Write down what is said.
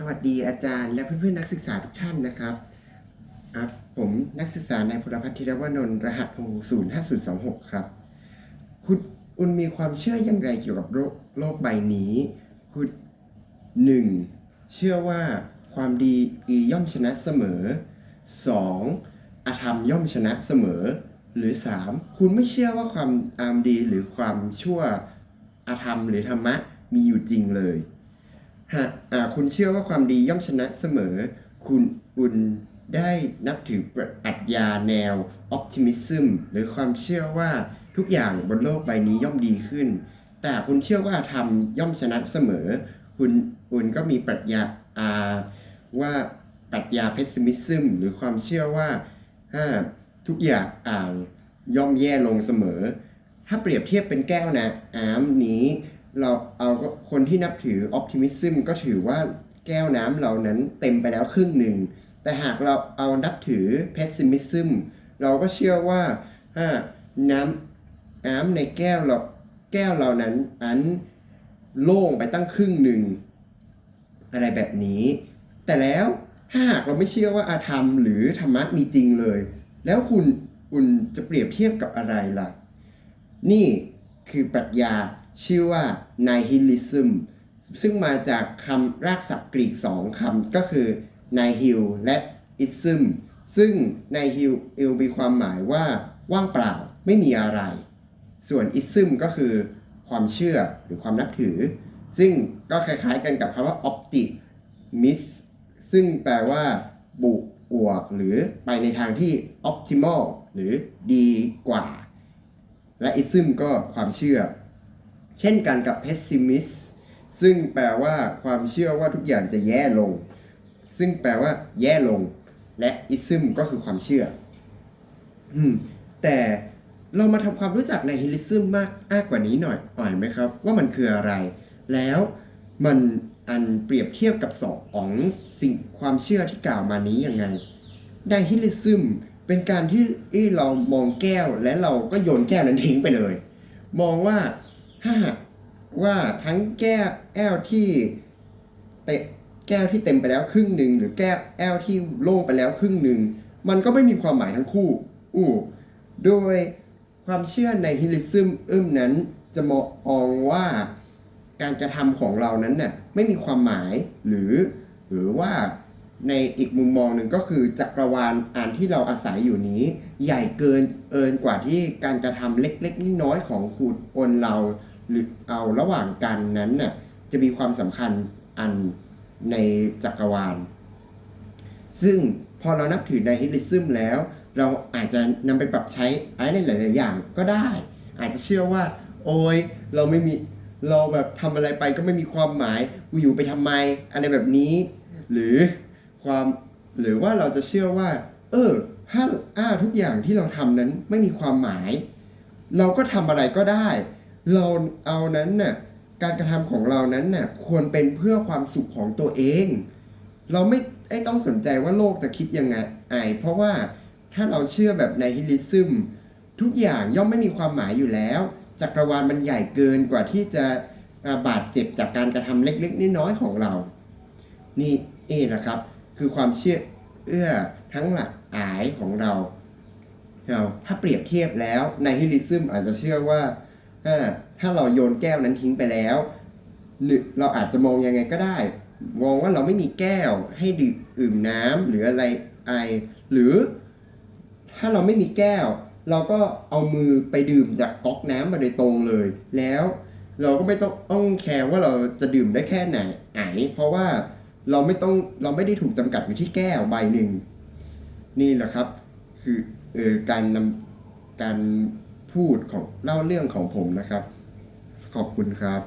สวัสดีอาจารย์และเพื่อนๆนักศึกษาทุกท่านนะครับผมนักศึกษานายพลพัฒน์ธีรวนนท์รหัส05026ครับ คุณอุนมีความเชื่ออย่างไรเกี่ยวกับโลกโลกใบนี้ คุณหนึ่งเชื่อว่าความดีย่อมชนะเสมอ 2. อธรรมย่อมชนะเสมอ หรือ 3. คุณไม่เชื่อว่าความอามดีหรือความชั่วอธรรมหรือธรรมะมีอยู่จริงเลย หากคุณเชื่อว่าความดีย่อมชนะเสมอ คุณอุ่นได้นับถือปรัชญาแนว optimism หรือความเชื่อว่าทุกอย่างบนโลกใบนี้ย่อมดีขึ้น แต่คุณเชื่อว่าธรรมย่อมชนะเสมอ คุณอุ่นก็มีปรัชญาอาว่าปรัชญา pessimism หรือความเชื่อว่าทุกอย่างอ่างย่อมแย่ลงเสมอ ถ้าเปรียบเทียบเป็นแก้วนะน้ำนี้ เราเอาคนที่นับถือ optimism ก็ถือว่าแก้วน้ำเรานั้นเต็มไปแล้วครึ่งหนึ่ง แต่หากเราเอานับถือ pessimism เราก็เชื่อว่าอ่าน้ำน้ำในแก้วเราแก้วเรานั้นอันโล่งไปตั้งครึ่งหนึ่ง อะไรแบบนี้ แต่แล้วถ้าหากเราไม่เชื่อว่าอาธรรมหรือธรรมะมีจริงเลย แล้วคุณคุณจะเปรียบเทียบกับอะไรล่ะ นี่คือปรัชญา ชื่อว่า nihilism ซึ่งมาจากคำรากศัพท์กรีกสองคำก็คือ nihil และ ism ซึ่ง nihil มีความหมายว่าว่างเปล่าไม่มีอะไร ส่วน ism ก็คือความเชื่อหรือความนับถือ ซึ่งก็คล้ายๆกันกับคำว่า optimis ซึ่งแปลว่า บุบวก หรือไปในทางที่ optimal หรือดีกว่า และ ism ก็ความเชื่อ เช่นกันกับ pessimist ซึ่งแปลว่าความเชื่อว่าทุกอย่างจะแย่ลง ซึ่งแปลว่า แย่ลง และ ism ก็คือความเชื่อ อืม แต่เรามาทำความรู้จักใน nihilism มากมากกว่านี้หน่อยหน่อยไหมครับ ว่ามันคืออะไร แล้วมันอันเปรียบเทียบกับสองของสิ่งความเชื่อที่กล่าวมานี้ยังไง nihilism เป็นการที่เรามองแก้วและเราก็โยนแก้วนั้นทิ้งไปเลย มองว่า ถ้าหากว่าทั้งแก้วแก้วที่เตะแก้วที่เต็มไปแล้วครึ่งหนึ่งหรือแก้วแก้วที่โล่งไปแล้วครึ่งหนึ่งมันก็ไม่มีความหมายทั้งคู่ อู้โดยความเชื่อในฮิลิซึมอึมนั้นจะมองว่าการกระทำของเรานั้นน่ะไม่มีความหมายหรือ หรือว่าในอีกมุมมองหนึ่งก็คือจักรวาลอันที่เราอาศัยอยู่นี้ ใหญ่เกินเอินกว่าที่การกระทำเล็กๆน้อยๆของคุณอนเรา หรือเอาระหว่างกันนั้นน่ะจะมีความสำคัญอันในจักรวาล ซึ่งพอเรานับถือในฮิลิซึมแล้ว เราอาจจะนำไปปรับใช้อะไรในหลาย ๆ อย่างก็ได้ อาจจะเชื่อว่า โอ้ยเราไม่มีเราแบบทำอะไรไปก็ไม่มีความหมายกูอยู่ไปทำไมอะไรแบบนี้ หรือความหรือว่าเราจะเชื่อว่า เออถ้าอ้าทุกอย่างที่เราทำนั้นไม่มีความหมาย เราก็ทำอะไรก็ได้ เราเอานั้นน่ะการกระทำของเรานั้นน่ะควรเป็นเพื่อความสุขของตัวเอง เราไม่ไอ้ต้องสนใจว่าโลกจะคิดยังไงไอเพราะว่าถ้าเราเชื่อแบบในฮิลิซึม ทุกอย่างย่อมไม่มีความหมายอยู่แล้ว จักรวาลมันใหญ่เกินกว่าที่จะบาดเจ็บจากการกระทำเล็กๆน้อยๆของเรา นี่เองนะครับ คือความเชื่อเอื้อทั้งหลักอายของเราเราถ้าเปรียบเทียบแล้วในฮิลิซึมอาจจะเชื่อว่า ถ้าเราโยนแก้วนั้นทิ้งไปแล้ว หรือเราอาจจะมองยังไงก็ได้ มองว่าเราไม่มีแก้วให้ดื่มน้ำหรืออะไรไอ หรือ ถ้าเราไม่มีแก้ว เราก็เอามือไปดื่มจากก๊อกน้ำมาโดยตรงเลย แล้วเราก็ไม่ต้องต้องแคร์ว่าเราจะดื่มได้แค่ไหนไหนเพราะว่าเราไม่ต้องเราไม่ได้ถูกจำกัดอยู่ที่แก้วใบหนึ่ง นี่แหละครับ คือเออการนำการ พูดของเล่าเรื่องของผมนะครับ ขอบคุณครับ